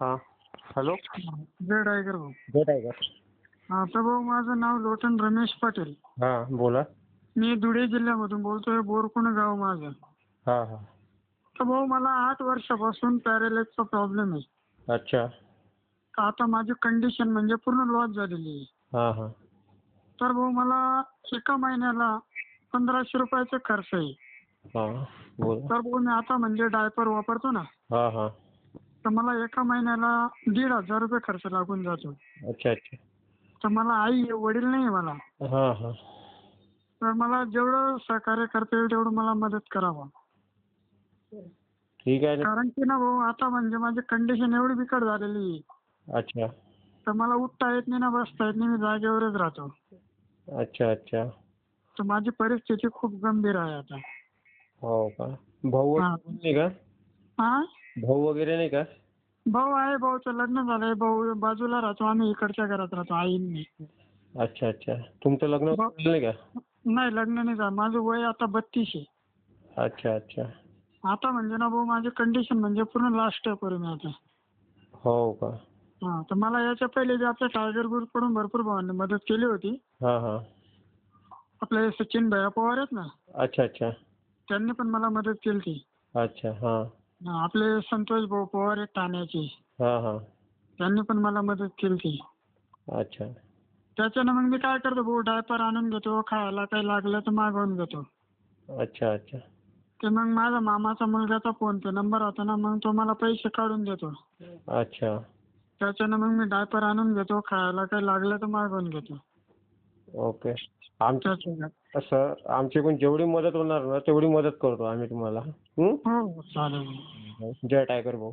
हा. हॅलो जय टायगर भाऊ. हा तर भाऊ माझं नाव लोटन रमेश पाटील. हा बोला. मी धुळे जिल्ह्यामधून बोलतोय बोरकुण गाव माझं. हा हा. तर भाऊ मला आठ वर्षापासून पॅरेलाइजचा प्रॉब्लेम आहे. अच्छा. तर आता माझी कंडिशन म्हणजे पूर्ण लॉस झालेली आहे. हा हा. तर भाऊ मला एका महिन्याला पंधराशे रुपयाचा खर्च आहे. हा बोला. तर भाऊ मी आता म्हणजे डायपर वापरतो ना. हा हा. तर मला एका महिन्याला दीड हजार रुपये खर्च लागून जातो. अच्छा अच्छा. तर मला आई आहे, वडील नाही आहे मला. हा हा. तर मला जेवढं सहकार्य करता येईल तेवढं मला मदत करावं. ठीक आहे ना. कारण की ना भाऊ आता म्हणजे माझी कंडिशन एवढी बिकट झालेली आहे. अच्छा. तर मला उठता येत नाही ना बसता येत नाही मी जागेवरच राहतो. अच्छा अच्छा. तर माझी परिस्थिती खूप गंभीर आहे आता. हो का? भाऊ हा. नाही का? हा? भाऊ वगैरे नाही का? भाऊ आहे भाऊचं लग्न झालंय. भाऊ बाजूला राहतो. आम्ही इकडच्या घरात राहतो. आईंनी. अच्छा अच्छा. तुमचं लग्न भाऊ- झालं नाही का? नाही लग्न नाही झालं. माझं वय आता बत्तीस आहे. अच्छा अच्छा. आता म्हणजे ना भाऊ माझी कंडिशन म्हणजे पूर्ण लास्ट आहे मी आता. हो का? हा तर मला याच्या पहिले जे आपल्या टायगर ग्रुपकडून भरपूर भावांनी मदत केली होती. हा हा. आपले सचिन भैया पवार आहेत ना? अच्छा अच्छा. त्यांनी पण मला मदत केली होती. अच्छा हा, आपले संतोष भाऊ पवार आहेत ठाण्याचे. हा हा. त्यांनी पण मला मदत केली होती अच्छा. त्याच्यानं मग मी काय करतो भाऊ डायपर आणून घेतो खायला काही लागलं तर मागवून घेतो. अच्छा अच्छा. ते मग माझा मामाचा मुलगाचा फोन पे नंबर होता ना मग तो मला पैसे काढून देतो. अच्छा. त्याच्यानं मग मी डायपर आणून घेतो खायला काही लागलं तर मागवून घेतो. ओके. आमच्या. सर आमच्याकडून जेवढी मदत होणार ना तेवढी मदत करतो आम्ही तुम्हाला. हं? हो जय टायगर भाऊ.